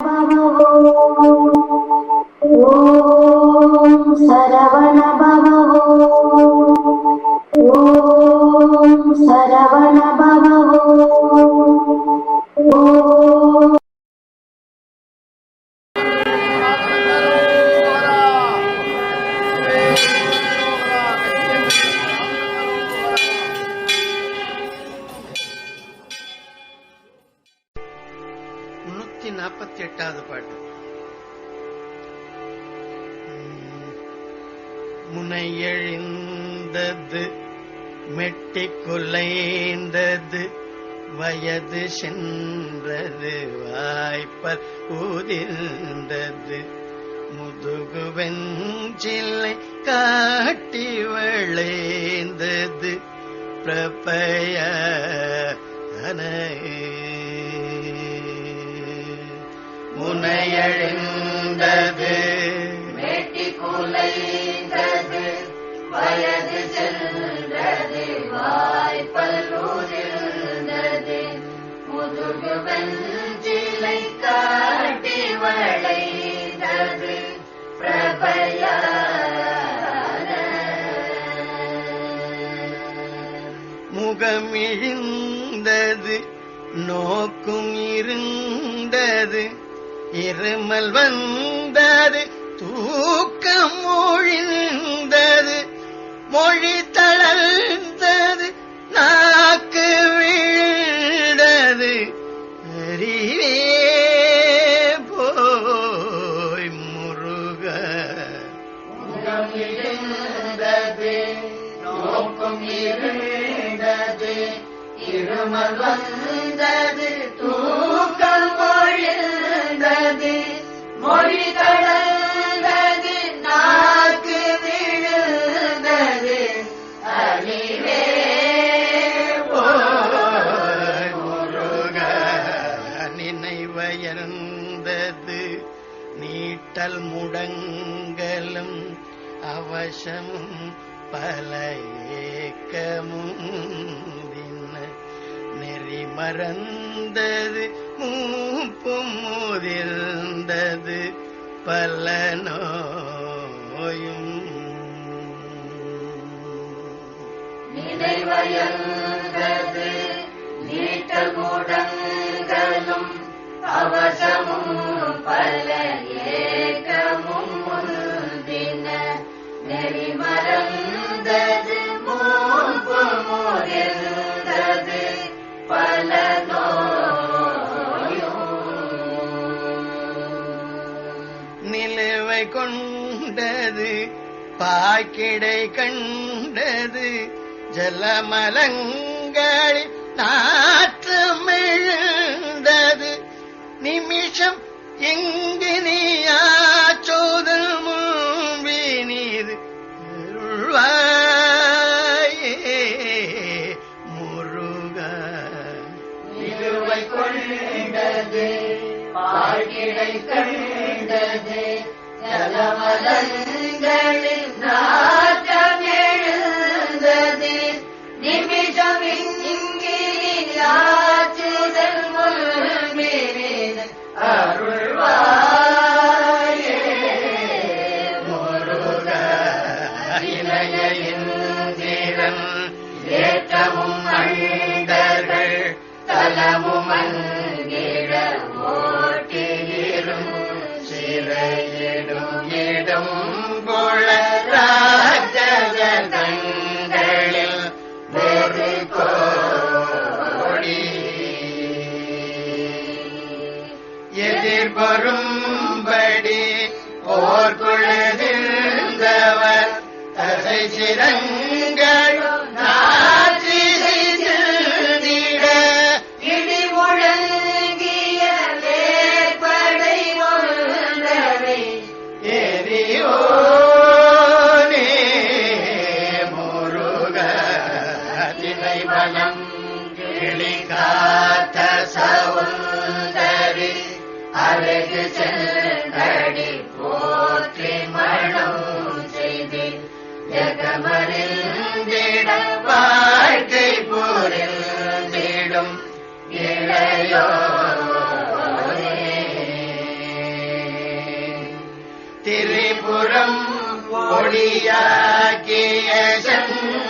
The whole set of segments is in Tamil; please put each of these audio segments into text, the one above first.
ॐ सरवण மெட்டி குலைந்தது வயது சென்றது வாய்ப்பர் ஊதிர்ந்தது. முதுகுவெஞ்சில்லை காட்டி விளைந்தது பிரபய முனையழிந்தது. வெட்டி குலைந்தது காட்டி வளைந்தது பிரபையான முகமிழிந்தது நோக்கும் இருந்தது இருமல் வந்தது தூக்கம் இருமல் வந்தது தூக்கம் ஒழிந்தது மொழி கடந்தது நாக்கு விழுந்தது. அறிவே முருக நினைவயர்ந்தது. நீட்டல் முடங்கலும் அவசமும் பல ஏக்கமும் நெறி மறந்தது மூப்பும் முதிர்ந்தது பல நோயும். நினைவயர்ந்தது நீட்டல் முடங்கலும் அவசமும் பல பாய்க்கிடை கண்டது ஜலமலங்களில் நாற்றமிழ்ந்தது நிமிஷம் எங்கு நீயாச்சோதல் முன்பினீது அருள்வாயே முருக. நிலுவை கொண்டது பாழ்கிடை கண்டது நிமிஷம் இங்கிலாச்சுதல் முன்பினின் அருள்வாயே. முருக இளைய இந்திரன் ஏற்றமும் அண்டர்கள் தலமும் அங்கிட அவருக்கு செல்கடி போற்றி மனம் செய்து. ஜகமறிந்திட வாழ்க்கை புரிந்திடும் இளையோ திரிபுரம் ஒளியாக்கிய சென்று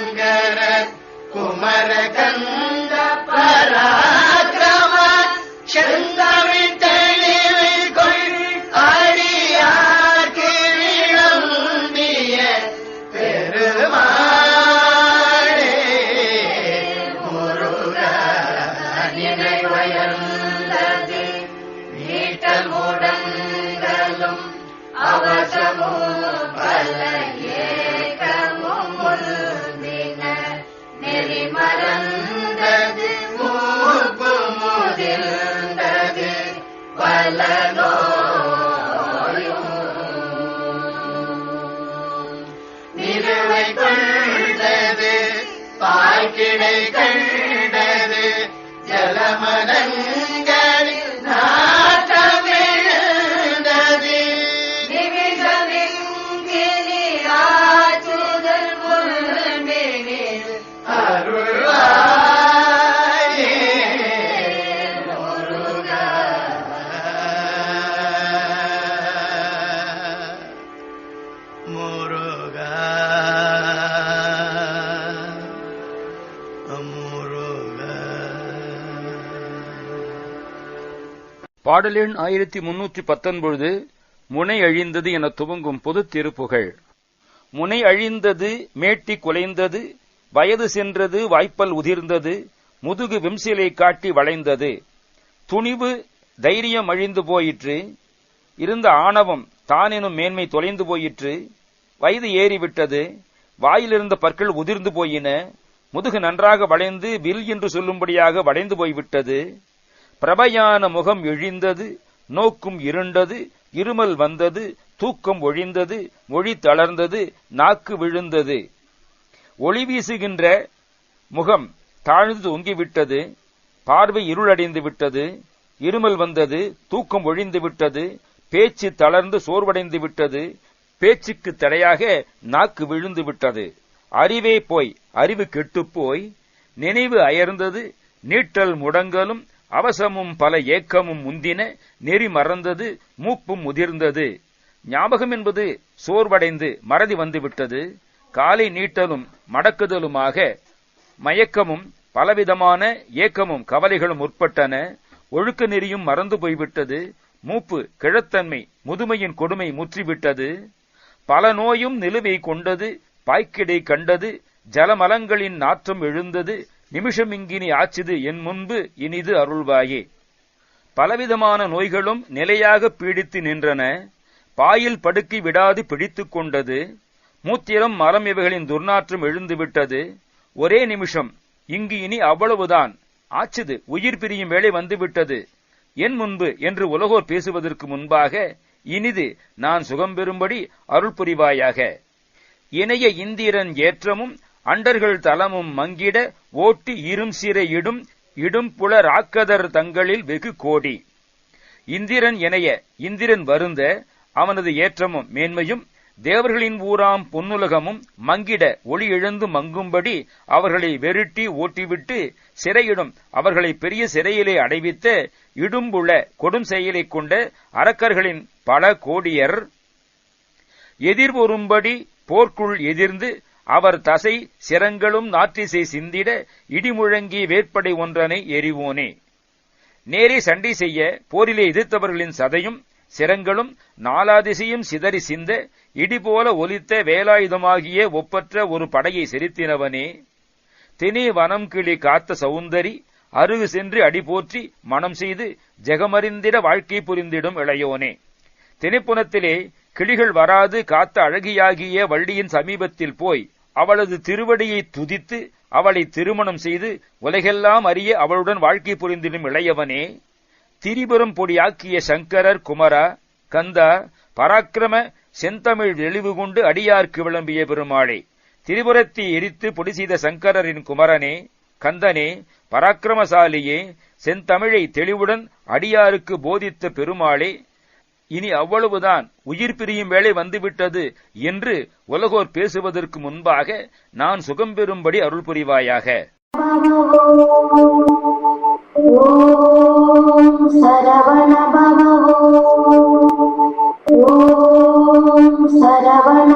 பல நோயும் பாடலின் முருகா ஆயிரத்தி முன்னூற்றி பத்தொன்பது முனை அழிந்தது என துவங்கும் பொது திருப்புகழ் முனை அழிந்தது மேட்டி குலைந்தது வயது சென்றது வாய்ப்பல் உதிர்ந்தது முதுகு விம்சிலை காட்டி வளைந்தது. துணிவு தைரியம் அழிந்து போயிற்று இருந்த ஆணவம் தானெனும் மேன்மை தொலைந்து போயிற்று வயது ஏறிவிட்டது. வாயிலிருந்த பற்கள் உதிர்ந்து போயின. முதுகு நன்றாக வளைந்து வில் என்று சொல்லும்படியாக வளைந்து போய்விட்டது. பிரபையான முகம் இழிந்தது நோக்கும் இருண்டது. இருமல் வந்தது. தூக்கம் ஒழிந்தது. மொழி தளர்ந்தது. நாக்கு விழுந்தது. ஒளி வீசுகின்ற முகம் தாழ்ந்து தொங்கிவிட்டது. பார்வை இருளடைந்து விட்டது. இருமல் வந்தது. தூக்கம் ஒழிந்து விட்டது. பேச்சு தளர்ந்து சோர்வடைந்து விட்டது. பேச்சுக்கு தடையாக நாக்கு விழுந்து விட்டது. அறிவே போய் அறிவு கெட்டுப்போய் நினைவு அயர்ந்தது நீட்டல் முடங்கலும் அவசமும் பல ஏக்கமும் முந்தின நெறி மறந்தது மூப்பும் முதிர்ந்தது. ஞாபகம் என்பது சோர்வடைந்து மறதி வந்துவிட்டது காலை நீட்டலும் மடக்குதலுமாக மயக்கமும் பலவிதமான ஏக்கமும் கவலைகளும் உட்பட்டன. ஒழுக்க நெறியும் மறந்து போய்விட்டது. மூப்பு கிழத்தன்மை முதுமையின் கொடுமை முற்றிவிட்டது. பல நோயும் நிலுவை கொண்டது பாய்க்கிடை கண்டது ஜலமலங்களின் நாற்றம் எழுந்தது நிமிஷமிங்கினி ஆச்சுது என் முன்பு இனிது அருள்வாயே. பலவிதமான நோய்களும் நிலையாக பீடித்து நின்றன பாயில் படுக்கை விடாது பிடித்துக் கொண்டது மூத்திரம் மரம் இவைகளின் துர்நாற்றம் எழுந்துவிட்டது ஒரே நிமிஷம் இங்கு இனி அவ்வளவுதான் ஆச்சுது உயிர் பிரியும் வேளை வந்துவிட்டது என் முன்பு என்று உலகோர் பேசுவதற்கு முன்பாக இனிது நான் சுகம் பெறும்படி அருள் புரிவாயாக இணைய இந்திரன் ஏற்றமும் அண்டர்கள் தலமும் மங்கிட ஓட்டி இரும் சிறையிடும் இடும் இடும் புல தங்களில் வெகு கோடி. இந்திரன் இணைய இந்திரன் வருந்த அவனது ஏற்றமும் மேன்மையும் தேவர்களின் ஊராம் பொன்னுலகமும் மங்கிட ஒளி எழுந்து மங்கும்படி அவர்களை வெருட்டி ஓட்டிவிட்டு சிறையிடும் அவர்களை பெரிய சிறையிலே அடைவித்த இடும்புள்ள கொடும் செயலை கொண்ட அரக்கர்களின் பல கோடியர் எதிர்வரும்படி போர்க்குள் எதிர்ந்து அவர் தசை சிரங்களும் நாற்றிசை சிந்திட இடிமுழங்கி வேற்படை ஒன்றனை எறிவோனே. நேரே சண்டை செய்ய போரிலே எதிர்த்தவர்களின் சதையும் சிரங்களும் நாலாதிசையும் சிதறி சிந்த இடிபோல ஒலித்த வேலாயுதமாகிய ஒப்பற்ற ஒரு படையை செலுத்தினவனே. தினி வனம் கிளி காத்த சௌந்தரி அருகு சென்று அடி போற்றி மனம் செய்து ஜெகமறிந்திட வாழ்க்கை புரிந்திடும் இளையோனே. திணைப்புணத்திலே கிளிகள் வராது காத்த அழகியாகிய வள்ளியின் சமீபத்தில் போய் அவளது திருவடியை துதித்து அவளை திருமணம் செய்து உலகெல்லாம் அறிய அவளுடன் வாழ்க்கை புரிந்திடும் இளையவனே. திரிபுரம் பொடியாக்கிய சங்கரர் குமரா கந்தா பராக்கிரம செந்தமிழ் தெளிவு கொண்டு அடியார்க்கு விளம்பிய பெருமாளே திரிபுரத்தை எரித்து பொடி செய்த சங்கரரின் குமரனே கந்தனே பராக்கிரமசாலியே செந்தமிழை தெளிவுடன் அடியாருக்கு போதித்த பெருமாளே இனி அவ்வளவுதான். உயிர் பிரியும் வேளை வந்துவிட்டது என்று உலகோர் பேசுவதற்கு முன்பாக நான் சுகம் பெறும்படி அருள் புரிவாயாக. சரவணபவ ஓம் சரவண